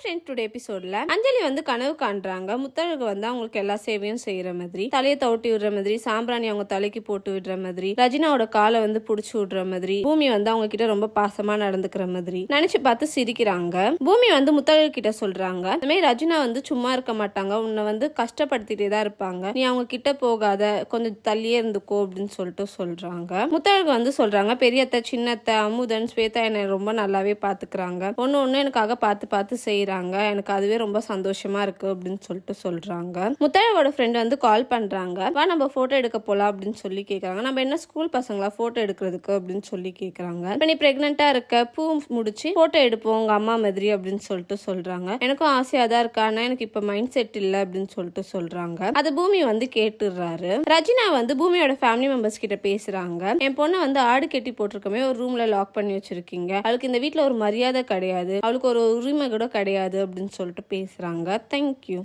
Friend today எபிசோட்ல அஞ்சலி வந்து கனவு காண்றாங்க. முத்தழகு வந்து அவங்களுக்கு எல்லா சேவையும் செய்யற மாதிரி தலையை தவட்டி விடுற மாதிரி சாம்பிராணி அவங்க தலைக்கு போட்டு விடுற மாதிரி ரஜினாவோட காலை வந்து புடிச்சு விடுற மாதிரி பூமி வந்து அவங்க கிட்ட ரொம்ப பாசமா நடந்துக்கிற மாதிரி நினைச்சு பார்த்து சிரிக்கிறாங்க. பூமி வந்து முத்தழகு கிட்ட சொல்றாங்க இந்த மாதிரி ரஜினா வந்து சும்மா இருக்க மாட்டாங்க. உன்னை வந்து கஷ்டப்படுத்திட்டே தான் இருப்பாங்க. நீ அவங்க கிட்ட போகாத. கொஞ்சம் தள்ளியே இருந்துக்கோ அப்படின்னு சொல்லிட்டு சொல்றாங்க. முத்தழகு வந்து சொல்றாங்க பெரியத்த சின்னத்த அமுதன் ஸ்வேதா என்னை ரொம்ப நல்லாவே பாத்துக்கிறாங்க. ஒன்னு ஒன்னு எனக்காக பார்த்து பார்த்து செய்கிறாங்க எனக்கு அதுவே ரொம்ப சந்தோஷமா இருக்கு அப்படின்னு சொல்லிட்டு சொல்றாங்க. முத்தழகோட ஃப்ரெண்ட் வந்து கால் பண்றாங்க. வா நம்ம போட்டோ எடுக்க போலாம் அப்படின்னு சொல்லி கேட்குறாங்க நம்ம என்ன ஸ்கூல் பசங்களா போட்டோ எடுக்கிறதுக்கு அப்படின்னு சொல்லி கேட்குறாங்க இப்போ நீ ப்ரெக்னெண்ட்டாக இருக்க பூ முடிச்சு போட்டோ எடுப்போம் உங்க அம்மா மாதிரி அப்படின்னு சொல்லிட்டு சொல்றாங்க. எனக்கும் ஆசையாக தான் இருக்கா ஆனால் எனக்கு இப்போ மைண்ட் செட் இல்லை அப்படின்னு சொல்லிட்டு சொல்றாங்க. அது பூமி வந்து கேட்டுடுறாரு. ரஜினா வந்து பூமியோட ஃபேமிலி மெம்பர்ஸ் கிட்ட பேசுறாங்க. என் பொண்ணை வந்து ஆடு கட்டி போட்டிருக்கமே ஒரு ரூம்ல லாக் பண்ணி வச்சிருக்கீங்க. அவளுக்கு இந்த வீட்டில் ஒரு மரியாதை கிடையாது. அவளுக்கு ஒரு உரிமை கூட கிடையாது. அப்படின்னு சொல்லிட்டு பேசுறாங்க. தேங்க்யூ